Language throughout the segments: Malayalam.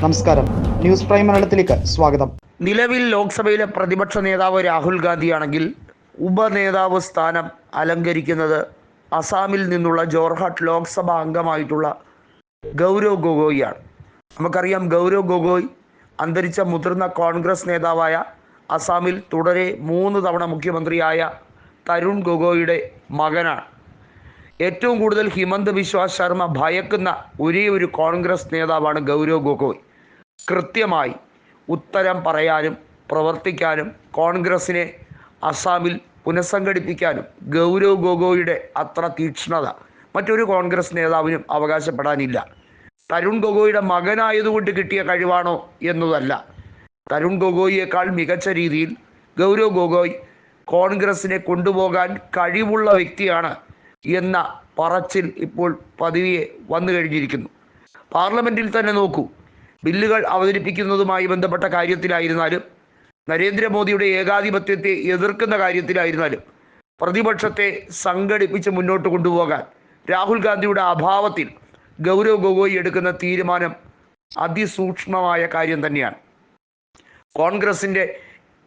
നമസ്കാരം. ന്യൂസ് പ്രൈം മലയാളത്തിലേക്ക് സ്വാഗതം. നിലവിൽ ലോക്സഭയിലെ പ്രതിപക്ഷ നേതാവ് രാഹുൽ ഗാന്ധിയാണെങ്കിൽ ഉപനേതാവ് സ്ഥാനം അലങ്കരിക്കുന്നത് അസാമിൽ നിന്നുള്ള ജോർഹാട്ട് ലോക്സഭാ അംഗമായിട്ടുള്ള ഗൗരവ് ഗൊഗോയിയാണ്. നമുക്കറിയാം ഗൗരവ് ഗൊഗോയ് അന്തരിച്ച മുതിർന്ന കോൺഗ്രസ് നേതാവായ അസാമിൽ തുടരെ മൂന്ന് തവണ മുഖ്യമന്ത്രിയായ തരുൺ ഗൊഗോയിയുടെ മകനാണ്. ഏറ്റവും കൂടുതൽ ഹിമന്ത് ബിശ്വാസ് ശർമ്മ ഭയക്കുന്ന ഒരേ ഒരു കോൺഗ്രസ് നേതാവാണ് ഗൗരവ് ഗൊഗോയ്. കൃത്യമായി ഉത്തരം പറയാനും പ്രവർത്തിക്കാനും കോൺഗ്രസിനെ അസാമിൽ പുനഃസംഘടിപ്പിക്കാനും ഗൗരവ് ഗൊഗോയുടെ അത്ര തീക്ഷ്ണത മറ്റൊരു കോൺഗ്രസ് നേതാവിനും അവകാശപ്പെടാനില്ല. തരുൺ ഗൊഗോയുടെ മകനായതുകൊണ്ട് കിട്ടിയ കഴിവാണോ എന്നതല്ല. തരുൺ ഗൊഗോയിയേക്കാൾ മികച്ച രീതിയിൽ ഗൗരവ് ഗൊഗോയ് കോൺഗ്രസിനെ കൊണ്ടുപോകാൻ കഴിവുള്ള വ്യക്തിയാണ് എന്ന പറച്ചിൽ ഇപ്പോൾ പതിയെ വന്നു കഴിഞ്ഞിരിക്കുന്നു പാർലമെന്റിൽ തന്നെ നോക്കൂ ബില്ലുകൾ അവതരിപ്പിക്കുന്നതുമായി ബന്ധപ്പെട്ട കാര്യത്തിലായിരുന്നാലും നരേന്ദ്രമോദിയുടെ ഏകാധിപത്യത്തെ എതിർക്കുന്ന കാര്യത്തിലായിരുന്നാലും പ്രതിപക്ഷത്തെ സംഘടിപ്പിച്ച് മുന്നോട്ട് കൊണ്ടുപോകാൻ രാഹുൽ ഗാന്ധിയുടെ അഭാവത്തിൽ ഗൗരവ് ഗൊഗോയി എടുക്കുന്ന തീരുമാനം അതിസൂക്ഷ്മമായ കാര്യം തന്നെയാണ്. കോൺഗ്രസിന്റെ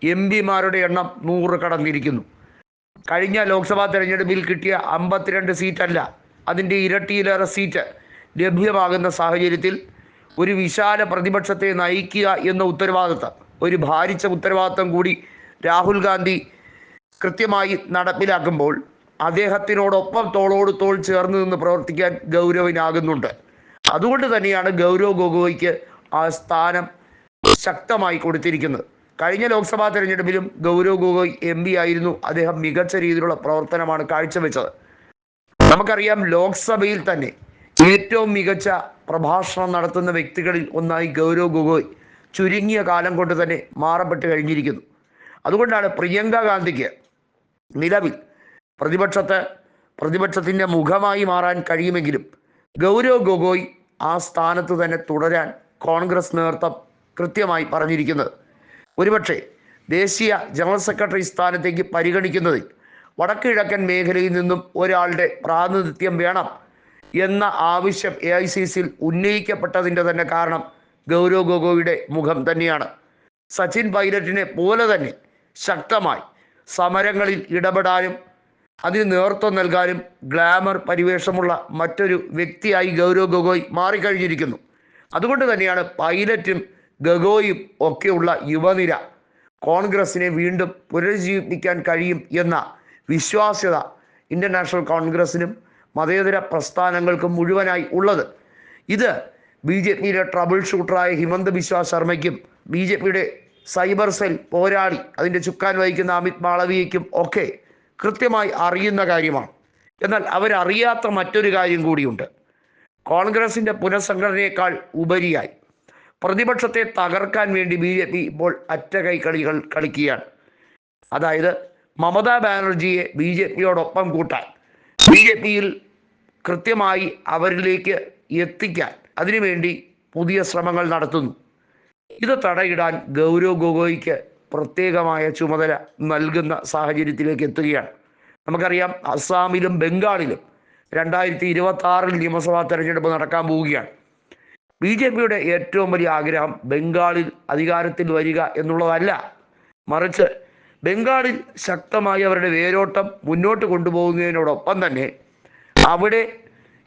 എം പിമാരുടെ എണ്ണം നൂറ് കടന്നിരിക്കുന്നു. കഴിഞ്ഞ ലോക്സഭാ തെരഞ്ഞെടുപ്പിൽ കിട്ടിയ അമ്പത്തിരണ്ട് സീറ്റല്ല അതിന്റെ ഇരട്ടിയിലേറെ സീറ്റ് ലഭ്യമാകുന്ന സാഹചര്യത്തിൽ ഒരു വിശാല പ്രതിപക്ഷത്തെ നയിക്കുക എന്ന ഉത്തരവാദിത്തം ഒരു ഭാരിച്ച ഉത്തരവാദിത്തം കൂടി രാഹുൽ ഗാന്ധി കൃത്യമായി നടപ്പിലാക്കുമ്പോൾ അദ്ദേഹത്തിനോടൊപ്പം തോളോട് തോൾ ചേർന്ന് നിന്ന് പ്രവർത്തിക്കാൻ ഗൗരവനാകുന്നുണ്ട്. അതുകൊണ്ട് തന്നെയാണ് ഗൗരവ് ഗൊഗോയ്ക്ക് ആ സ്ഥാനം ശക്തമായി കൊടുത്തിരിക്കുന്നത്. കഴിഞ്ഞ ലോക്സഭാ തെരഞ്ഞെടുപ്പിലും ഗൗരവ് ഗൊഗോയ് എം പി ആയിരുന്നു. അദ്ദേഹം മികച്ച രീതിയിലുള്ള പ്രവർത്തനമാണ് കാഴ്ചവെച്ചത്. നമുക്കറിയാം ലോക്സഭയിൽ തന്നെ ഏറ്റവും മികച്ച പ്രഭാഷണം നടത്തുന്ന വ്യക്തികളിൽ ഒന്നായി ഗൗരവ് ഗൊഗോയ് ചുരുങ്ങിയ കാലം കൊണ്ട് തന്നെ മാറപ്പെട്ട് കഴിഞ്ഞിരിക്കുന്നു. അതുകൊണ്ടാണ് പ്രിയങ്ക ഗാന്ധിക്ക് നിലവിൽ പ്രതിപക്ഷത്തെ പ്രതിപക്ഷത്തിന്റെ മുഖമായി മാറാൻ കഴിയുമെങ്കിലും ഗൗരവ് ഗൊഗോയ് ആ സ്ഥാനത്ത് തന്നെ തുടരാൻ കോൺഗ്രസ് നേതൃത്വം കൃത്യമായി പറഞ്ഞിരിക്കുന്നത്. ഒരുപക്ഷെ ദേശീയ ജനറൽ സെക്രട്ടറി സ്ഥാനത്തേക്ക് പരിഗണിക്കുന്നതിൽ വടക്കു കിഴക്കൻ മേഖലയിൽ നിന്നും ഒരാളുടെ പ്രാതിനിധ്യം വേണം എന്ന ആവശ്യം എ ഐ സി സിയിൽ ഉന്നയിക്കപ്പെട്ടതിന്റെ തന്നെ കാരണം ഗൗരവ് ഗൊഗോയുടെ മുഖം തന്നെയാണ്. സച്ചിൻ പൈലറ്റിനെ പോലെ തന്നെ ശക്തമായി സമരങ്ങളിൽ ഇടപെടാനും അതിന് നേതൃത്വം നൽകാനും ഗ്ലാമർ പരിവേഷമുള്ള മറ്റൊരു വ്യക്തിയായി ഗൗരവ് ഗൊഗോയ് മാറിക്കഴിഞ്ഞിരിക്കുന്നു. അതുകൊണ്ട് തന്നെയാണ് പൈലറ്റും ഗഗോയും ഒക്കെയുള്ള യുവനിര കോൺഗ്രസിനെ വീണ്ടും പുനരുജ്ജീവിപ്പിക്കാൻ കഴിയും എന്ന വിശ്വാസ്യത ഇന്ത്യൻ നാഷണൽ കോൺഗ്രസിനും മതേതര പ്രസ്ഥാനങ്ങൾക്ക് മുഴുവനായി ഉള്ളത്. ഇത് ബി ജെ പിയിലെ ട്രബിൾ ഷൂട്ടറായ ഹിമന്ത് ബിശ്വ ശർമ്മയ്ക്കും ബി ജെ പിയുടെ സൈബർ സെൽ പോരാളി അതിന്റെ ചുക്കാൻ വഹിക്കുന്ന അമിത് മാളവിയയ്ക്കും ഒക്കെ കൃത്യമായി അറിയുന്ന കാര്യമാണ്. എന്നാൽ അവരറിയാത്ത മറ്റൊരു കാര്യം കൂടിയുണ്ട്. കോൺഗ്രസിന്റെ പുനഃസംഘടനയേക്കാൾ ഉപരിയായി. പ്രതിപക്ഷത്തെ തകർക്കാൻ വേണ്ടി ബി ജെ പി ഇപ്പോൾ അറ്റകൈ കളിക്കുകയാണ്. അതായത് മമതാ ബാനർജിയെ ബി ജെ പിയോടൊപ്പം കൂട്ടാൻ. ബി ജെ പിയിൽ കൃത്യമായി അവരിലേക്ക് എത്തിക്കാൻ അതിനുവേണ്ടി പുതിയ ശ്രമങ്ങൾ നടത്തുന്നു. ഇത് തടയിടാൻ ഗൗരവ് ഗൊഗോയ്ക്ക് പ്രത്യേകമായ ചുമതല നൽകുന്ന സാഹചര്യത്തിലേക്ക് എത്തുകയാണ്. നമുക്കറിയാം അസ്സാമിലും ബംഗാളിലും രണ്ടായിരത്തി ഇരുപത്തി ആറിൽ നിയമസഭാ തെരഞ്ഞെടുപ്പ് നടക്കാൻ പോവുകയാണ്. ബി ജെ പിയുടെ ഏറ്റവും വലിയ ആഗ്രഹം ബംഗാളിൽ അധികാരത്തിൽ വരിക എന്നുള്ളതല്ല. മറിച്ച് ബംഗാളിൽ ശക്തമായി അവരുടെ വേരോട്ടം മുന്നോട്ട് കൊണ്ടുപോകുന്നതിനോടൊപ്പം തന്നെ അവിടെ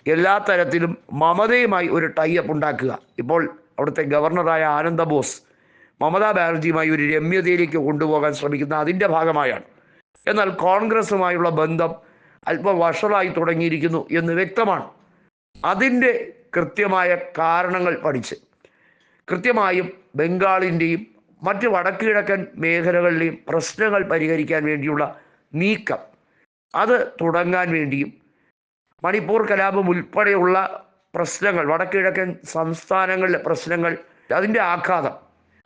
എല്ലാ തരത്തിലും മമതയുമായി ഒരു ടൈപ്പ് ഉണ്ടാക്കുക. ഇപ്പോൾ അവിടുത്തെ ഗവർണറായ ആനന്ദ ബോസ് മമതാ ബാനർജിയുമായി ഒരു രമ്യതയിലേക്ക് കൊണ്ടുപോകാൻ ശ്രമിക്കുന്ന അതിന്റെ ഭാഗമായാണ്. എന്നാൽ കോൺഗ്രസുമായുള്ള ബന്ധം അല്പം വഷളായി തുടങ്ങിയിരിക്കുന്നു എന്ന് വ്യക്തമാണ്. അതിന്റെ കൃത്യമായ കാരണങ്ങൾ പഠിച്ച് കൃത്യമായും ബംഗാളിന്റെയും മറ്റ് വടക്ക് കിഴക്കൻ മേഖലകളിലെയും പ്രശ്നങ്ങൾ പരിഹരിക്കാൻ വേണ്ടിയുള്ള നീക്കം. അത് തുടങ്ങാൻ വേണ്ടിയും മണിപ്പൂർ കലാപം ഉൾപ്പെടെയുള്ള പ്രശ്നങ്ങൾ വടക്ക് കിഴക്കൻ സംസ്ഥാനങ്ങളിലെ പ്രശ്നങ്ങൾ അതിന്റെ ആഘാതം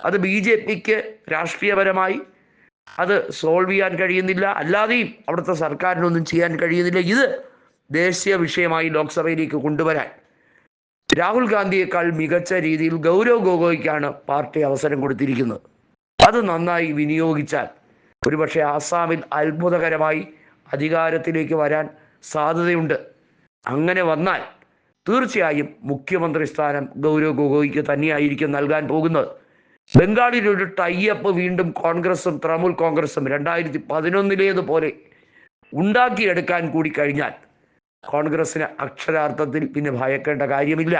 അത് ബി ജെ പിക്ക് രാഷ്ട്രീയപരമായി അത് സോൾവ് ചെയ്യാൻ കഴിയുന്നില്ല. അല്ലാതെയും അവിടുത്തെ സർക്കാരിനൊന്നും ചെയ്യാൻ കഴിയുന്നില്ല. ഇത് ദേശീയ വിഷയമായി ലോക്സഭയിലേക്ക് കൊണ്ടുവരാൻ രാഹുൽ ഗാന്ധിയേക്കാൾ മികച്ച രീതിയിൽ ഗൗരവ് ഗൊഗോയ്ക്കാണ് പാർട്ടി അവസരം കൊടുത്തിരിക്കുന്നത്. അത് നന്നായി വിനിയോഗിച്ചാൽ ഒരുപക്ഷെ ആസാമിൽ അത്ഭുതകരമായി അധികാരത്തിലേക്ക് വരാൻ സാധ്യതയുണ്ട്. അങ്ങനെ വന്നാൽ തീർച്ചയായും മുഖ്യമന്ത്രി സ്ഥാനം ഗൗരവ് ഗൊഗോയ്ക്ക് തന്നെയായിരിക്കും നൽകാൻ പോകുന്നത്. ബംഗാളിൽ ഒരു ടൈപ്പ് വീണ്ടും കോൺഗ്രസും തൃണമൂൽ കോൺഗ്രസും രണ്ടായിരത്തി പതിനൊന്നിലേതുപോലെ ഉണ്ടാക്കിയെടുക്കാൻ കൂടി കഴിഞ്ഞാൽ കോൺഗ്രസിന് അക്ഷരാർത്ഥത്തിൽ പിന്നെ ഭയക്കേണ്ട കാര്യമില്ല.